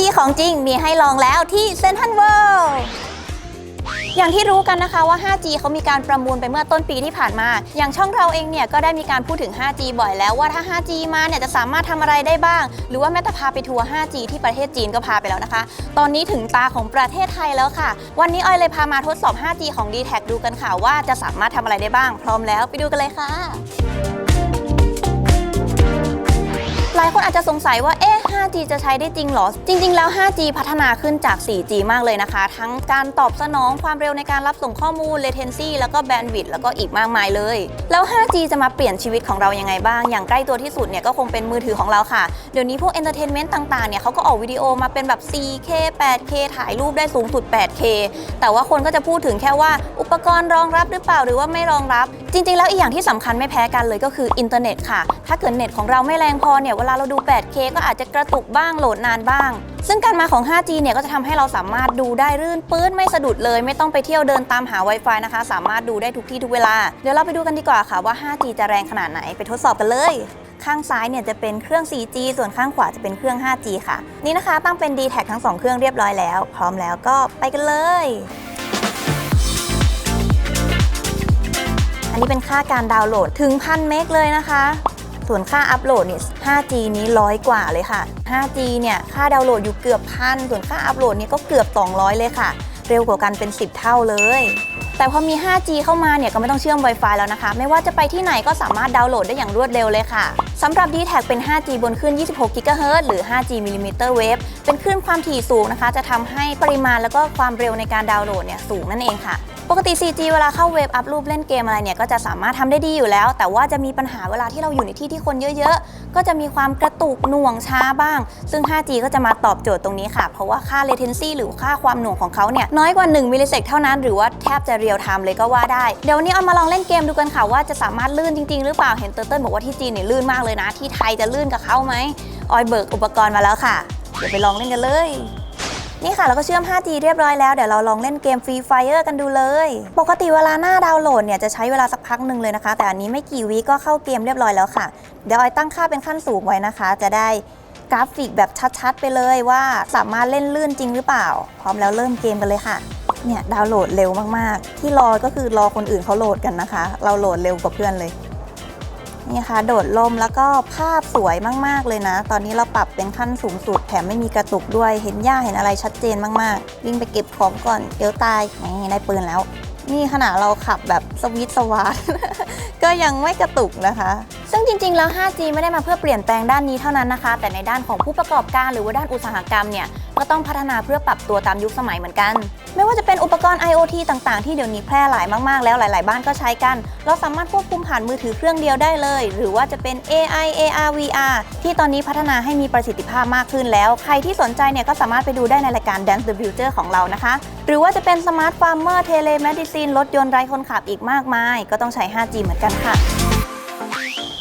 5G ของจริงมีให้ลองแล้วที่เซนทรัลเวิลด์อย่างที่รู้กันนะคะว่า 5G เขามีการประมูลไปเมื่อต้นปีที่ผ่านมา อย่างช่องเราเองเนี่ยก็ได้มีการพูดถึง 5G บ่อยแล้วว่าถ้า 5G มาเนี่ยจะสามารถทำอะไรได้บ้าง หรือว่าแม้แต่พาไปทัวร์ 5G ที่ประเทศจีนก็พาไปแล้วนะคะ ตอนนี้ถึงตาของประเทศไทยแล้วค่ะ วันนี้ออยเลยพามาทดสอบ 5G ของ d t แทดูกันค่ะว่าจะสามารถทำอะไรได้บ้าง พร้อมแล้วไปดูกันเลยค่ะหลายคนอาจจะสงสัยว่าเอ๊ะ 5G จะใช้ได้จริงเหรอ จริง ๆ แล้ว 5G พัฒนาขึ้นจาก 4G มากเลยนะคะ ทั้งการตอบสนองความเร็วในการรับส่งข้อมูล latency แล้วก็ bandwidth แล้วก็อีกมากมายเลย แล้ว 5G จะมาเปลี่ยนชีวิตของเรายังไงบ้าง อย่างใกล้ตัวที่สุดเนี่ยก็คงเป็นมือถือของเราค่ะ เดี๋ยวนี้พวก entertainment ต่าง ๆ เนี่ยเขาก็ออกวิดีโอมาเป็นแบบ 4K 8K ถ่ายรูปได้สูงสุด 8K แต่ว่าคนก็จะพูดถึงแค่ว่าอุปกรณ์รองรับหรือเปล่าหรือว่าไม่รองรับ จริง ๆ แล้วอีกอย่างที่สำคัญไม่แพ้กันเลยก็คืออินเทอร์เน็ตค่ะ ถ้าเกิดเน็ตของเราไม่แรงพอเนี่ยเวลาเราดู 8K ก็อาจจะกระตุกบ้างโหลดนานบ้าง ซึ่งการมาของ 5G เนี่ยก็จะทำให้เราสามารถดูได้รื่นปื้นไม่สะดุดเลย ไม่ต้องไปเที่ยวเดินตามหา Wi-Fi นะคะ สามารถดูได้ทุกที่ทุกเวลา เดี๋ยวเราไปดูกันดีกว่าค่ะว่า 5G จะแรงขนาดไหนไปทดสอบกันเลย ข้างซ้ายเนี่ยจะเป็นเครื่อง 4G ส่วนข้างขวาจะเป็นเครื่อง 5G ค่ะ นี่นะคะตั้งเป็น d t แททั้ง 2 เครื่องเรียบร้อยแล้ว พร้อมแล้วก็ไปกันเลยอันนี้เป็นค่าการดาวน์โหลดถึงพันเมกเลยนะคะ ส่วนค่าอัปโหลดเนี่ย 5G นี้ร้อยกว่าเลยค่ะ 5G เนี่ยค่าดาวน์โหลดอยู่เกือบพันส่วนค่าอัปโหลดเนี่ยก็เกือบ 200 เลยค่ะ เร็วกว่ากันเป็น 10 เท่าเลย แต่พอมี 5G เข้ามาเนี่ยก็ไม่ต้องเชื่อม Wi-Fi แล้วนะคะ ไม่ว่าจะไปที่ไหนก็สามารถดาวน์โหลดได้อย่างรวดเร็วเลยค่ะสำหรับ d t แทเป็น 5G บนคลื่น 26 GHz หรือ 5G millimeter wave เป็นคลื่นความถี่สูงนะคะ จะทำให้ปริมาณแล้วก็ความเร็วในการดาวน์โหลดเนี่ยสูงนั่นเองค่ะ ปกติ 4G เวลาเข้าเว็บอัพรูปเล่นเกมอะไรเนี่ยก็จะสามารถทำได้ดีอยู่แล้ว แต่ว่าจะมีปัญหาเวลาที่เราอยู่ในที่ที่คนเยอะๆ ก็จะมีความกระตุกหน่วงช้าบ้าง ซึ่ง 5G ก็จะมาตอบโจทย์ตรงนี้ค่ะ เพราะว่าค่า latency หรือค่าความหน่วงของเขาเนี่ยน้อยกว่า 1 มิลลิเซกเท่านั้น หรือว่าแทบจะเรียลไทม์เลยก็ว่าได้ เดี๋ยววันนี้เอามาลองเล่นเกมดูกันค่ะว่าจะสามารถลื่นจริงๆ หรือเปล่า เห็นเตอร์เติ้ลบอกว่าที่จีนเนี่ยลื่นมากเลยนะ ที่ไทยจะลื่นกับเขาไหมออยเบิกอุปกรณ์มาแล้วค่ะ เดี๋ยวไปลองเล่นกันเลย นี่ค่ะเราก็เชื่อม 5G เรียบร้อยแล้ว เดี๋ยวเราลองเล่นเกม Free Fire กันดูเลย ปกติเวลาหน้าดาวน์โหลดเนี่ยจะใช้เวลาสักพักหนึ่งเลยนะคะ แต่อันนี้ไม่กี่วิก็เข้าเกมเรียบร้อยแล้วค่ะ เดี๋ยวออยตั้งค่าเป็นขั้นสูงไว้นะคะ จะได้กราฟิกแบบชัดๆ ไปเลยว่าสามารถเล่นลื่นจริงหรือเปล่า พร้อมแล้วเริ่มเกมกันเลยค่ะ เนี่ยดาวน์โหลดเร็วมากๆ ที่รอก็คือรอคนอื่นเขาโหลดกันนะคะ เราโหลดเร็วกว่าเพื่อนเลย นี่ค่ะโดดลมแล้วก็ภาพสวยมากๆเลยนะ ตอนนี้เราปรับเป็นขั้นสูงสุดแถมไม่มีกระตุกด้วยเห็นหญ้าเห็นอะไรชัดเจนมากๆ วิ่งไปเก็บของก่อนเดี๋ยวตายนี่ได้ปืนแล้ว นี่ขณะเราขับแบบสวิตสวาร์ก็ยังไม่กระตุกนะคะ ซึ่งจริงๆ แล้ว 5G ไม่ได้มาเพื่อเปลี่ยนแปลงด้านนี้เท่านั้นนะคะ แต่ในด้านของผู้ประกอบการหรือว่าด้านอุตสาหกรรมเนี่ยก็ต้องพัฒนาเพื่อปรับตัวตามยุคสมัยเหมือนกัน ไม่ว่าจะเป็นอุปกรณ์ IoT ต่างๆ ที่เดี๋ยวนี้แพร่หลายมากๆ แล้วหลาย ๆ บ้านก็ใช้กัน เราสามารถควบคุมผ่านมือถือเครื่องเดียวได้เลย หรือว่าจะเป็น AI AR VR ที่ตอนนี้พัฒนาให้มีประสิทธิภาพมากขึ้นแล้ว ใครที่สนใจเนี่ยก็สามารถไปดูได้ในรายการ Dance the Future ของเรานะคะ หรือว่าจะเป็น Smart Farmer Telemedicine รถยนต์ไร้คนขับอีกมากมาย ก็ต้องใช้ 5G เหมือนกันค่ะ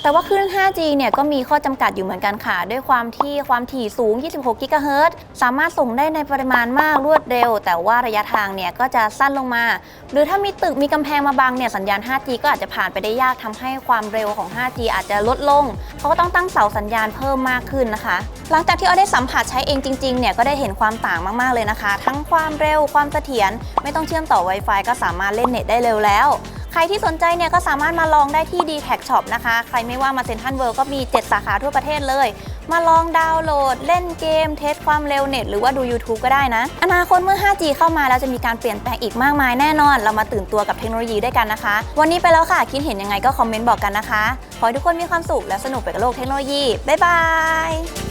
แต่ว่าคลื่น 5G เนี่ยก็มีข้อจำกัดอยู่เหมือนกันค่ะ ด้วยความที่ความถี่สูง 26 กิกะเฮิรตซ์สามารถส่งได้ในปริมาณมากรวดเร็ว แต่ว่าระยะทางเนี่ยก็จะสั้นลงมา หรือถ้ามีตึกมีกำแพงมาบังเนี่ยสัญญาณ 5G ก็อาจจะผ่านไปได้ยากทำให้ความเร็วของ 5G อาจจะลดลงเพราก็ต้องตั้งเสาสัญญาณเพิ่มมากขึ้นนะคะ หลังจากที่เอาได้สัมผัสใช้เองจริงๆเนี่ยก็ได้เห็นความต่างมากๆเลยนะคะ ทั้งความเร็วความเสถียรไม่ต้องเชื่อมต่อ Wi-Fi ก็สามารถเล่นเน็ตได้เร็วแล้ว ใครที่สนใจเนี่ยก็สามารถมาลองได้ที่ d t แท Shop นะคะ ใครไม่ว่ามาเซ็นทรัลเวิลด์ก็มี 7 สาขาทั่วประเทศเลย มาลองดาวน์โหลด เล่นเกม เทสความเร็วเน็ต หรือว่าดู YouTube ก็ได้นะ อนาคตเมื่อ 5G เข้ามาแล้วจะมีการเปลี่ยนแปลงอีกมากมายแน่นอน เรามาตื่นตัวกับเทคโนโลยีด้วยกันนะคะ วันนี้ไปแล้วค่ะ คิดเห็นยังไงก็คอมเมนต์บอกกันนะคะ ขอให้ทุกคนมีความสุขและสนุกไปกับโลกเทคโนโลยีบ๊ายบาย